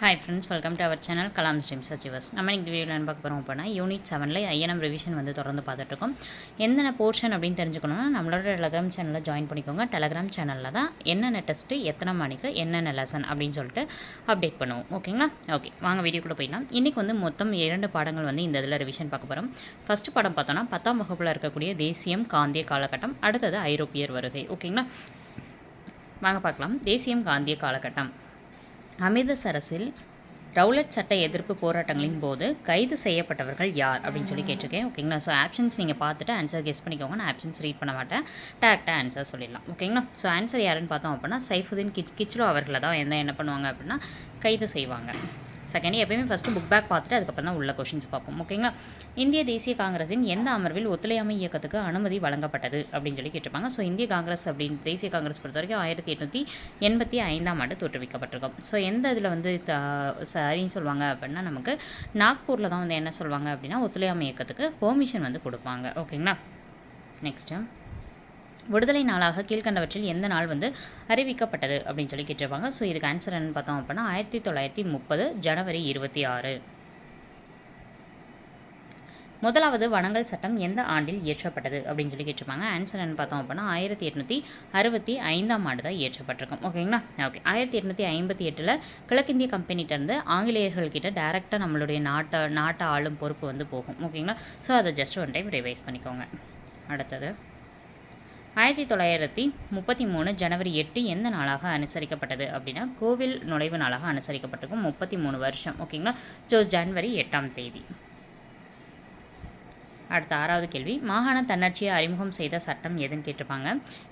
Hi friends welcome to our channel Kalam stream சச்சிவஸ் நம்ம இந்த வீடியோவில் என்ன பார்க்க போகிறோம் அப்படின்னா யூனிட் செவனில் ஐஎன்எம் ரிவிஷன் வந்து தொடர்ந்து பார்த்துட்ருக்கோம் என்னென்ன போர்ஷன் அப்படின்னு தெரிஞ்சுக்கணும்னா நம்மளோட டெலகிராம் சேனலில் ஜாயின் பண்ணிக்கோங்க. டெலகிராம் சேனலில் தான் என்னென்ன டெஸ்ட்டு எத்தனை மணிக்கு என்னென்ன லெசன் அப்படின்னு சொல்லிட்டு அப்டேட் பண்ணுவோம். ஓகேங்களா ஓகே வாங்க வீடியோக்குள்ளே போயிடலாம். இன்றைக்கி வந்து மொத்தம் இரண்டு பாடங்கள் வந்து இந்த இதில் ரிவிஷன் பார்க்க போகிறோம் ஃபஸ்ட்டு பாடம் பார்த்தோன்னா பத்தாம் வகுப்பில் இருக்கக்கூடிய தேசியம் காந்திய காலகட்டம் அடுத்தது ஐரோப்பியர் வருகை. ஓகேங்களா வாங்க பார்க்கலாம். தேசியம் காந்திய காலகட்டம். அமிர்தசரஸில் ரவுலட் சட்ட எதிர்ப்பு போராட்டங்களின் போது கைது செய்யப்பட்டவர்கள் யார் அப்படின்னு சொல்லி கேட்டிருக்கேன். ஓகேங்களா ஸோ ஆப்ஷன்ஸ் நீங்கள் பார்த்துட்டு ஆன்சர் கெஸ் பண்ணிக்கோங்க. நான் ஆப்ஷன்ஸ் ரீட் பண்ண மாட்டேன். டேரெக்டாக ஆன்சர் சொல்லிடலாம். ஓகேங்களா ஸோ ஆன்சர் யாருன்னு பார்த்தோம் அப்படின்னா சைஃபுதீன் கிச் கிச்லோ அவர்களை தான் என்ன என்ன பண்ணுவாங்க அப்படின்னா கைது செய்வாங்க. செகண்ட் எப்பயுமே ஃபஸ்ட்டு புக் பேக் பார்த்துட்டு அதுக்கப்புறம் தான் உள்ள கொஷின்ஸ் பார்ப்போம். ஓகேங்களா இந்திய தேசிய காங்கிரஸின் எந்த அமர்வில் ஒத்துழையாமை இயக்கத்துக்கு அனுமதி வழங்கப்பட்டது அப்படின்னு சொல்லி கேட்டிருப்பாங்க. ஸோ இந்திய காங்கிரஸ் அப்படின்னு தேசிய காங்கிரஸ் பொறுத்த வரைக்கும் ஆயிரத்தி எட்நூற்றி எண்பத்தி ஐந்தாம் ஆண்டு தோற்றுவிக்கப்பட்டிருக்கும். ஸோ எந்த இதில் வந்து த- சரின்னு சொல்லுவாங்க அப்படின்னா நமக்கு நாக்பூரில் தான் வந்து என்ன சொல்லுவாங்க அப்படின்னா ஒத்துழையாமை இயக்கத்துக்கு பெர்மிஷன் வந்து கொடுப்பாங்க. ஓகேங்களா நெக்ஸ்ட்டு விடுதலை நாளாக கீழ்கண்டவற்றில் எந்த நாள் வந்து அறிவிக்கப்பட்டது அப்படின்னு சொல்லி கேட்டிருப்பாங்க. ஸோ இதுக்கு ஆன்சர் என்னன்னு பார்த்தோம் அப்படின்னா ஆயிரத்தி தொள்ளாயிரத்தி முப்பது ஜனவரி இருபத்தி ஆறு. முதலாவது வனங்கள் சட்டம் எந்த ஆண்டில் இயற்றப்பட்டது அப்படின்னு சொல்லி கேட்டிருப்பாங்க. ஆன்சர் என்ன பார்த்தோம் அப்படின்னா ஆயிரத்தி எட்நூற்றி அறுபத்தி ஐந்தாம் ஆண்டு தான் இயற்றப்பட்டிருக்கும். ஓகேங்களா ஓகே ஆயிரத்தி எட்நூற்றி ஐம்பத்தி எட்டில் கிழக்கிந்திய கம்பெனிட்டேருந்து ஆங்கிலேயர்கள்கிட்ட டேரெக்டாக நம்மளுடைய நாட்டை நாட்டை ஆளும் பொறுப்பு வந்து போகும். ஓகேங்களா ஸோ அதை ஜஸ்ட் ஒன் டைம் ரிவைஸ் பண்ணிக்கோங்க. அடுத்தது. ஆயிரத்தி தொள்ளாயிரத்தி முப்பத்தி மூணு ஜனவரி எட்டு எந்த நாளாக அனுசரிக்கப்பட்டது அப்படின்னா கோவில் நுழைவு நாளாக அனுசரிக்கப்பட்டிருக்கும் முப்பத்தி மூணு வருஷம் ஓகேங்களா ஸோ ஜனவரி எட்டாம் தேதி. அடுத்த ஆறாவது கேள்வி. மாகாண தன்னாட்சியை அறிமுகம் செய்த சட்டம் எதுன்னு கேட்டிருப்பாங்க.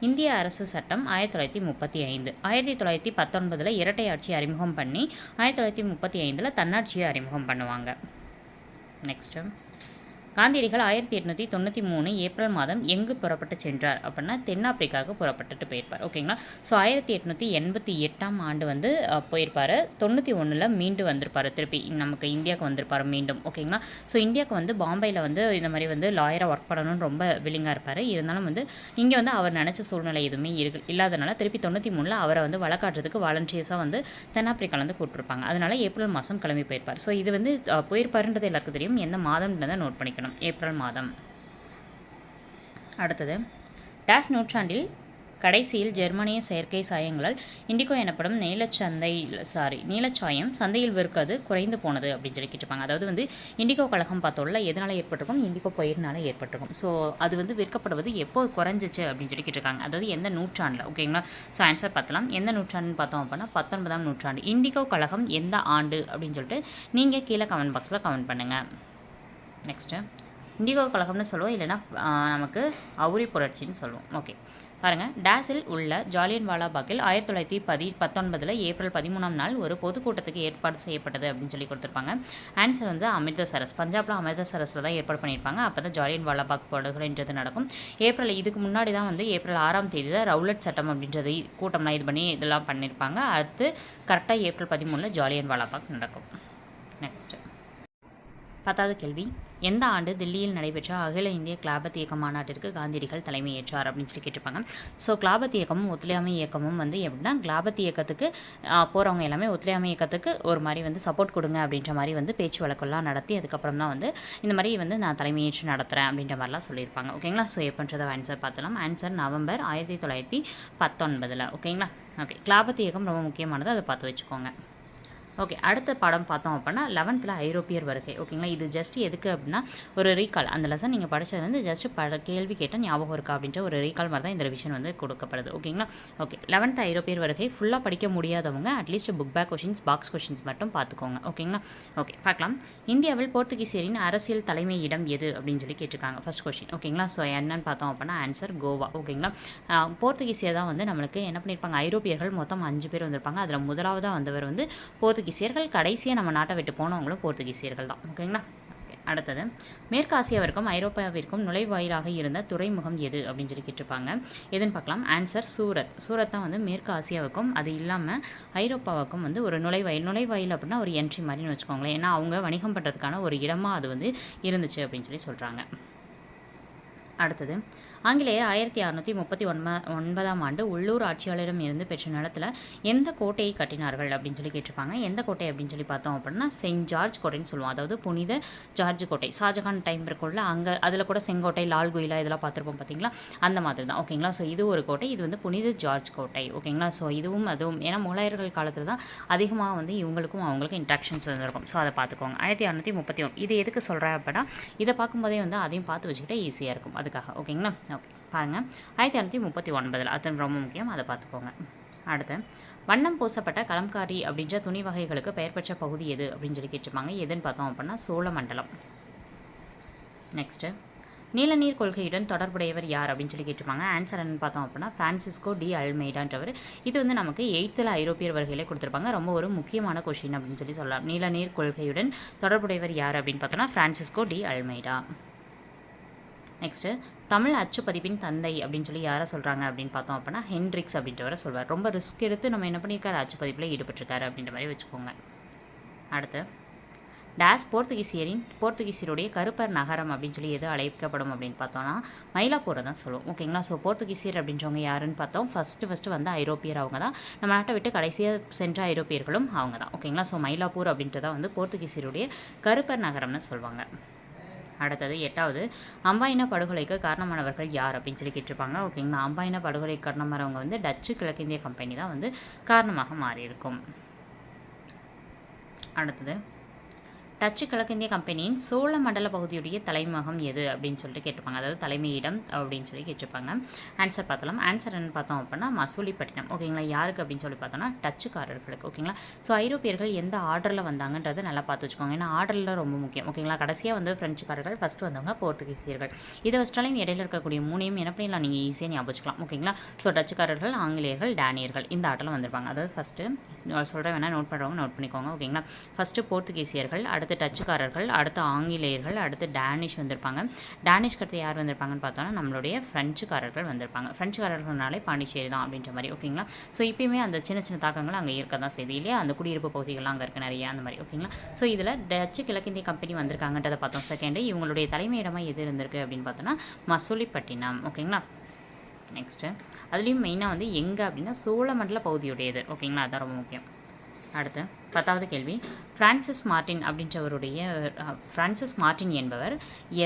இந்திய அரசு சட்டம் ஆயிரத்தி தொள்ளாயிரத்தி முப்பத்தி ஐந்து. ஆயிரத்தி தொள்ளாயிரத்தி பத்தொன்பதில் இரட்டை ஆட்சி அறிமுகம் பண்ணி ஆயிரத்தி தொள்ளாயிரத்தி முப்பத்தி ஐந்தில் தன்னாட்சியை அறிமுகம் பண்ணுவாங்க. நெக்ஸ்ட்டு காந்தியடிகள் ஆயிரத்தி எட்நூற்றி தொண்ணூற்றி மூணு ஏப்ரல் மாதம் எங்கு புறப்பட்டு சென்றார் அப்படின்னா தென்னாப்பிரிக்காவுக்கு புறப்பட்டுட்டு போயிருப்பார். ஓகேங்களா? ஸோ ஆயிரத்தி எட்நூற்றி எண்பத்தி எட்டாம் ஆண்டு வந்து போயிருப்பார். தொண்ணூற்றி ஒன்றில் மீண்டு வந்திருப்பார் திருப்பி. நமக்கு இந்தியாவுக்கு வந்திருப்பார் மீண்டும். ஓகேங்களா? ஸோ இந்தியாவுக்கு வந்து பாம்பேயில் வந்து இந்த மாதிரி வந்து லாயராக ஒர்க் பண்ணணும்னு ரொம்ப வில்லிங்காக இருப்பார். இருந்தாலும் வந்து இங்கே வந்து அவர் நினச்ச சூழ்நிலை எதுவுமே இருக்கு இல்லாதனால திருப்பி தொண்ணூற்றி மூணில் அவரை வந்து வழக்காட்டுறதுக்கு வாலண்டியர்ஸாக வந்து தென்னாப்பிரிக்காவில் வந்து கூப்பிட்டுருப்பாங்க அதனால ஏப்ரல் மாதம் கிளம்பி போயிருப்பார். ஸோ இது வந்து போயிருப்பாருன்றது எல்லாருக்கும் தெரியும். எந்த மாதம்ன்றதை நோட் பண்ணிக்கணும். ஏப்ரல் மாதம். அடுத்தது டாஸ் நூற்றாண்டில் கடைசியில் ஜெர்மனிய செயற்கை சாயங்களால் இண்டிகோ எனப்படும் நீலச்சந்தை சாரி நீலச்சாயம் சந்தையில் விற்கிறது குறைந்து போனது அப்படின்னு சொல்லி கேட்டிருப்பாங்க. அதாவது வந்து இண்டிகோ கழகம் பார்த்தோம்ல எதனால் ஏற்பட்டிருக்கும்? இண்டிகோ பயிர்னால ஏற்பட்டிருக்கும். ஸோ அது வந்து விற்கப்படுவது எப்போது குறைஞ்சிச்சு அப்படின்னு சொல்லி கேட்டிருக்காங்க. அதாவது எந்த நூற்றாண்டில் ஓகேங்களா ஸோ ஆன்சர் பார்த்தலாம். எந்த நூற்றாண்டுன்னு பார்த்தோம் அப்படின்னா பத்தொன்பதாம் நூற்றாண்டு. இண்டிகோ கழகம் எந்த ஆண்டு அப்படின்னு சொல்லிட்டு நீங்கள் கீழே கமெண்ட் பாக்ஸில் கமெண்ட் பண்ணுங்கள் நெக்ஸ்ட்டு இண்டிகோ கழகம்னு சொல்லுவோம் இல்லைன்னா நமக்கு அவுரி புரட்சின்னு சொல்லுவோம். ஓகே பாருங்கள் டேஸில் உள்ள ஜாலியன் வாலாபாக்கில் ஆயிரத்தி தொள்ளாயிரத்தி பதி பத்தொன்பதில் ஏப்ரல் பதிமூணாம் நாள் ஒரு பொதுக்கூட்டத்துக்கு ஏற்பாடு செய்யப்பட்டது அப்படின்னு சொல்லி கொடுத்துருப்பாங்க. ஆன்சர் வந்து அமிர்தசரஸ் பஞ்சாபில் அமிர்தசரஸில் தான் ஏற்பாடு பண்ணியிருப்பாங்க. அப்போ தான் ஜாலியன் வாலாபாக் படுகொலைன்றது நடக்கும். ஏப்ரல் இதுக்கு முன்னாடி தான் வந்து ஏப்ரல் ஆறாம் தேதி தான் ரவுலட் சட்டம் அப்படின்றது கூட்டம்லாம் இது பண்ணி இதெல்லாம் பண்ணியிருப்பாங்க. அடுத்து கரெக்டாக ஏப்ரல் பதிமூணில் ஜாலியன் வாலாபாக் நடக்கும். நெக்ஸ்ட்டு பத்தாவது கேள்வி. எந்த ஆண்டு தில்லியில் நடைபெற்ற அகில இந்திய கிளாபத் இயக்க மாநாட்டிற்கு காந்தியடிகள் தலைமையேற்றார் அப்படின்னு சொல்லி கேட்டிருப்பாங்க. ஸோ கிளாபத் இயக்கமும் ஒத்துழையாமை இயக்கமும் வந்து எப்படின்னா கிளாபத் இயக்கத்துக்கு போகிறவங்க எல்லாமே ஒத்துழையாமை இயக்கத்துக்கு ஒரு மாதிரி வந்து சப்போர்ட் கொடுங்க அப்படின்ற மாதிரி வந்து பேச்சு வழக்கெல்லாம் நடத்தி அதுக்கப்புறம் தான் வந்து இந்த மாதிரி வந்து நான் தலைமையேற்று நடத்துகிறேன் அப்படின்ற மாதிரிலாம் சொல்லியிருப்பாங்க. ஓகேங்களா ஸோ எப்பன்றதை ஆன்சர் பார்த்தலாம் ஆன்சர் நவம்பர் ஆயிரத்தி தொள்ளாயிரத்தி பத்தொன்பதில். ஓகேங்களா ஓகே கிளாபத் இயக்கம் ரொம்ப முக்கியமானது. அதை பார்த்து வச்சுக்கோங்க. ஓகே அடுத்த பாடம் பார்த்தோம் அப்படின்னா லெவன்த்தில் ஐரோப்பியர் வருகை. ஓகேங்களா இது ஜஸ்ட் எதுக்கு அப்படின்னா ஒரு ரீகால் அந்த லெசன் நீங்கள் படித்தது வந்து ஜஸ்ட் பட கேள்வி கேட்டால் ஞாபகம் இருக்கா அப்படின்ற ஒரு ரீகால் மாதிரி தான் இந்த ரிவிஷன் வந்து கொடுக்கப்படுது. ஓகேங்களா ஓகே லெவன்த் ஐரோப்பியர் வருகை ஃபுல்லாக படிக்க முடியாதவங்க at least book back questions box questions மட்டும் பார்த்துக்கோங்க. ஓகேங்களா ஓகே பார்க்கலாம். இந்தியாவில் போர்த்துகீசியரின் அரசியல் தலைமை இடம் எது அப்படின்னு சொல்லி கேட்டிருக்காங்க. ஃபர்ஸ்ட் கொஷின் ஓகேங்களா ஸோ என்னன்னு பார்த்தோம் அப்படின்னா ஆன்சர் கோவா. ஓகேங்களா போர்த்துகீசியர் தான் வந்து நம்மளுக்கு என்ன பண்ணியிருப்பாங்க ஐரோப்பியர்கள் மொத்தம் அஞ்சு பேர் வந்திருப்பாங்க. அதில் முதலாவதாக வந்தவர் வந்து போர்த்துகீசியர்கள் கடைசியாக நம்ம நாட்டை விட்டு போனவங்களும் போர்த்துகீசியர்கள் தான். ஓகேங்களா? அடுத்தது. மேற்கு ஆசியாவிற்கும் ஐரோப்பாவிற்கும் நுழைவாயிலாக இருந்த துறைமுகம் எது அப்படின்னு சொல்லி கேட்டிருப்பாங்க. எதுன்னு பார்க்கலாம். ஆன்சர் சூரத். சூரத் தான் வந்து மேற்கு ஆசியாவுக்கும் அது இல்லாமல் ஐரோப்பாவுக்கும் வந்து ஒரு நுழைவாயில். நுழைவாயில் அப்படின்னா ஒரு என்ட்ரி மாதிரின்னு வச்சுக்கோங்களேன். ஏன்னா அவங்க வணிகம் பண்ணுறதுக்கான ஒரு இடமாக அது வந்து இருந்துச்சு அப்படின்னு சொல்லி சொல்கிறாங்க அடுத்தது. ஆங்கிலேயர் ஆயிரத்தி அறுநூற்றி முப்பத்தி ஒன்ப ஒன்பதாம் ஆண்டு உள்ளூர் ஆட்சியாளரிடம் இருந்து பெற்ற நிலத்தில் எந்த கோட்டையை கட்டினார்கள் அப்படின்னு சொல்லி கேட்டிருப்பாங்க. எந்த கோட்டை அப்படின்னு சொல்லி பார்த்தோம் அப்படின்னா செயின்ட் ஜார்ஜ் கோட்டைன்னு சொல்லுவோம். அதாவது புனித ஜார்ஜ் கோட்டை. ஷாஜகான் டைம் இருக்குள்ள அங்கே அதில் கூட செங்கோட்டை லால் குயிலா இதெல்லாம் பார்த்துருப்போம் பார்த்தீங்களா? அந்த மாதிரி தான் ஓகேங்களா ஸோ இது ஒரு கோட்டை இது வந்து புனித ஜார்ஜ் கோட்டை. ஓகேங்களா ஸோ இதுவும் அதுவும் ஏன்னா முகலாயர்கள் காலத்தில் தான் அதிகமாக வந்து இவங்களுக்கும் அவங்களுக்கும் இன்ட்ராக்ஷன்ஸ் இருந்திருக்கும். ஸோ அதை பார்த்துக்கோங்க. ஆயிரத்தி அறநூற்றி முப்பத்தி ஒன்று இது எதுக்கு சொல்கிறேன் அப்படின்னா இதை பார்க்கும்போதே வந்து அதையும் பார்த்து வச்சுக்கிட்டா ஈஸியாக இருக்கும். அதுக்காக. ஓகேங்களா? ஓகே. பாருங்கள் ஆயிரத்தி இரநூத்தி முப்பத்தி ஒன்பதில் அது ரொம்ப முக்கியம். அதை பார்த்துக்கோங்க. அடுத்து வண்ணம் பூசப்பட்ட கலம்காரி அப்படின்ற துணி வகைகளுக்கு பெயர் பெற்ற பகுதி எது அப்படின்னு சொல்லி கேட்டிருப்பாங்க. எதுன்னு பார்த்தோம் அப்படின்னா சோழமண்டலம். நெக்ஸ்ட்டு நீலநீர் கொள்கையுடன் தொடர்புடையவர் யார் அப்படின்னு சொல்லி கேட்டிருப்பாங்க. ஆன்சர் என்னன்னு பார்த்தோம் அப்படின்னா ஃப்ரான்சிஸ்கோ டி அல்மெய்டான்றவர் இது வந்து நமக்கு எயித்தில் ஐரோப்பியர் வருகையிலே கொடுத்துருப்பாங்க. ரொம்ப ஒரு முக்கியமான கொஷின் அப்படின்னு சொல்லி சொல்லலாம். நீலநீர் கொள்கையுடன் தொடர்புடையவர் யார் அப்படின்னு பார்த்தோம்னா Francisco de Almeida next Tamil அச்சுப்பதிப்பின் தந்தை அப்படின்னு சொல்லி யாரை சொல்கிறாங்க அப்படின்னு பார்த்தோம் அப்படின்னா ஹென்ரிக்ஸ் அப்படின்றவரை சொல்வார். ரொம்ப ரிஸ்க் எடுத்து நம்ம என்ன பண்ணியிருக்காரு? அச்சுப்பதிப்பில் ஈடுபட்டிருக்காரு அப்படின்ற மாதிரி வச்சுக்கோங்க. அடுத்து டேஸ் போர்த்துகீசியரின் போர்த்துகீசியருடைய கருப்பர் நகரம் அப்படின்னு சொல்லி எது அழைக்கப்படும் அப்படின்னு பார்த்தோம்னா மயிலாப்பூரை தான் சொல்லுவோம். ஓகேங்களா ஸோ போர்த்துகீசியர் அப்படின்றவங்க யாருன்னு பார்த்தோம். ஃபஸ்ட்டு ஃபஸ்ட்டு வந்து ஐரோப்பியர் அவங்க தான். நம்ம நாட்டை விட்டு கடைசியாக சென்ற ஐரோப்பியர்களும் அவங்க தான். ஓகேங்களா ஸோ மயிலாப்பூர் அப்படின்றத வந்து போர்த்துகீசியருடைய கருப்பர் நகரம்னு சொல்லுவாங்க அடுத்தது எட்டாவது அம்பாயின படுகொலைக்கு காரணமானவர்கள் யார் அப்படின்னு சொல்லி கேட்டிருப்பாங்க. ஓகேங்களா அம்பாயின படுகொலை காரணமானவங்க வந்து டச்சு கிழக்கிந்திய கம்பெனி தான் வந்து காரணமாக மாறியிருக்கும். அடுத்தது டச்சு கிழக்கிந்திய கம்பெனியின் சோழ மண்டல பகுதியுடைய தலைமகம் எது அப்படின்னு சொல்லிட்டு கேட்டிருப்பாங்க. அதாவது தலைமையிடம் அப்படின்னு சொல்லி கேட்டிருப்பாங்க. ஆன்சர் பார்த்தலாம் ஆன்சர் என்ன பார்த்தோம் அப்படின்னா மசூலிப்பட்டினம். ஓகேங்களா யாருக்கு அப்படின்னு சொல்லி பார்த்தோம்னா டச்சுக்காரர்களுக்கு. ஓகேங்களா ஸோ ஐரோப்பியர்கள் எந்த ஆர்டரில் வந்தாங்கன்றது நல்லா பார்த்து வச்சுக்கோங்க. ஏன்னா ஆர்டரில் ரொம்ப முக்கியம். ஓகேங்களா கடைசியாக வந்து ஃப்ரெஞ்சுக்காரர்கள் ஃபஸ்ட்டு வந்தவங்க போர்த்துகீசியர்கள். இதை வச்சிட்டாலும் இடையில இருக்கக்கூடிய மூணையும் என்ன பண்ணிடலாம்? நீங்கள் ஈஸியாக ஞாபகம் வச்சுக்கலாம் ஓகேங்களா ஸோ டச்சுக்காரர்கள் ஆங்கிலேயர்கள் டேனியர்கள். இந்த ஆர்டரில் வந்திருப்பாங்க. அதாவது ஃபஸ்ட்டு சொல்கிறேன் வேணால் நோட் பண்ணுறவங்க நோட் பண்ணிக்கோங்க. ஓகேங்களா ஃபஸ்ட்டு போர்த்துகீசியர்கள் அடுத்து டச்சுக்காரர்கள் அடுத்து ஆங்கிலேயர்கள் அடுத்து டேனிஷ் வந்திருப்பாங்க. டேனிஷ்க்கு அடுத்து யார் வந்திருப்பாங்கன்னு பார்த்தோன்னா நம்மளுடைய ஃப்ரெஞ்சுக்காரர்கள் வந்திருப்பாங்க. ஃப்ரெஞ்சுக்காரர்கள்னாலே பாண்டிச்சேரி தான் அப்படின்ற மாதிரி ஓகேங்களா? ஸோ இப்பயுமே அந்த சின்ன சின்ன தாக்கங்கள் அங்கே இருக்க தான் செய்து இல்லையா? அந்த குடியிருப்பு பகுதிகள்லாம் அங்கே இருக்குது நிறைய அந்த மாதிரி ஓகேங்களா? ஸோ இதில் டச்சு கிழக்கிந்திய கம்பெனி வந்திருக்காங்கன்றதை பார்த்தோம். செகண்டு இவங்களுடைய தலைமையிடமாக எது இருந்திருக்கு அப்படின்னு பார்த்தோன்னா மசூலிப்பட்டினம் ஓகேங்களா? நெக்ஸ்ட்டு அதுலேயும் மெயினாக வந்து எங்கே அப்படின்னா சோழமண்டல பகுதியுடையது ஓகேங்களா? அதான் ரொம்ப முக்கியம். அடுத்து பத்தாவது கேள்வி. ஃப்ரான்சிஸ் மார்ட்டின் அப்படின்றவருடைய ஃப்ரான்சிஸ் மார்ட்டின் என்பவர்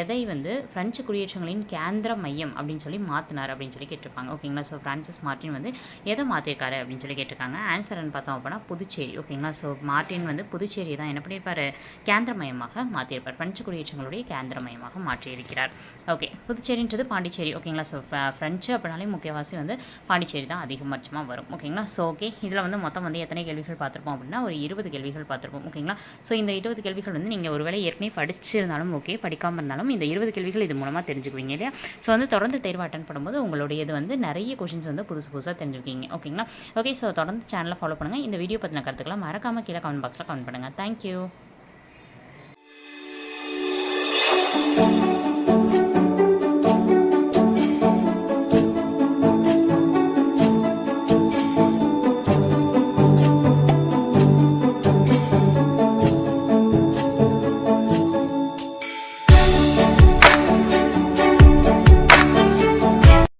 எதை வந்து ஃப்ரெஞ்சு குடியேற்றங்களின் கேந்திர மையம் அப்படின்னு சொல்லி மாற்றினார் அப்படின்னு சொல்லி கேட்டிருப்பாங்க. ஓகேங்களா ஸோ ஃப்ரான்சிஸ் மார்ட்டின் வந்து எதை மாற்றிருக்காரு அப்படின்னு சொல்லி கேட்டிருக்காங்க. ஆன்சர்னு பார்த்தோம் அப்படின்னா புதுச்சேரி. ஓகேங்களா ஸோ மார்ட்டின் வந்து புதுச்சேரி தான் என்ன பண்ணியிருப்பார்? கேந்திர மையமாக மாற்றியிருப்பார் ஃப்ரெஞ்சு குடியேற்றங்களுடைய கேந்திர மையமாக மாற்றியிருக்கிறார். ஓகே புதுச்சேரின்றது பாண்டிச்சேரி. ஓகேங்களா ஸோ ஃப்ரெஞ்சு அப்படின்னாலே முக்கியவாசி வந்து பாண்டிச்சேரி தான் அதிகபட்சமாக வரும். ஓகேங்களா ஸோ ஓகே இதில் வந்து மொத்தம் வந்து எத்தனை கேள்விகள் பார்த்துருப்போம் அப்படின்னா ஒரு இருபது கேள்விகள் பார்த்துருப்போம் ஓகேங்களா ஸோ இந்த இருபது கேள்விகள் வந்து நீங்கள் ஒருவேளை ஏற்கனவே படிச்சிருந்தாலும் ஓகே படிக்காமல் இருந்தாலும் இந்த இருபது கேள்விகள் இது மூலமாக தெரிஞ்சுக்குவீங்க இல்லையா? ஸோ வந்து தொடர்ந்து தேர்வு அட்டன் பண்ணும்போது உங்களுடைய இது வந்து நிறைய கொஷின்ஸ் வந்து புதுசு புதுசாக தெரிஞ்சுக்கிங்க ஓகேங்களா ஓகே ஸோ தொடர்ந்து சேனலை ஃபாலோ பண்ணுங்கள் இந்த வீடியோ பற்றின கருத்துக்கெல்லாம் மறக்காமல் கீழே கமெண்ட் பாக்ஸில் கமெண்ட் பண்ணுங்கள் தேங்க்யூ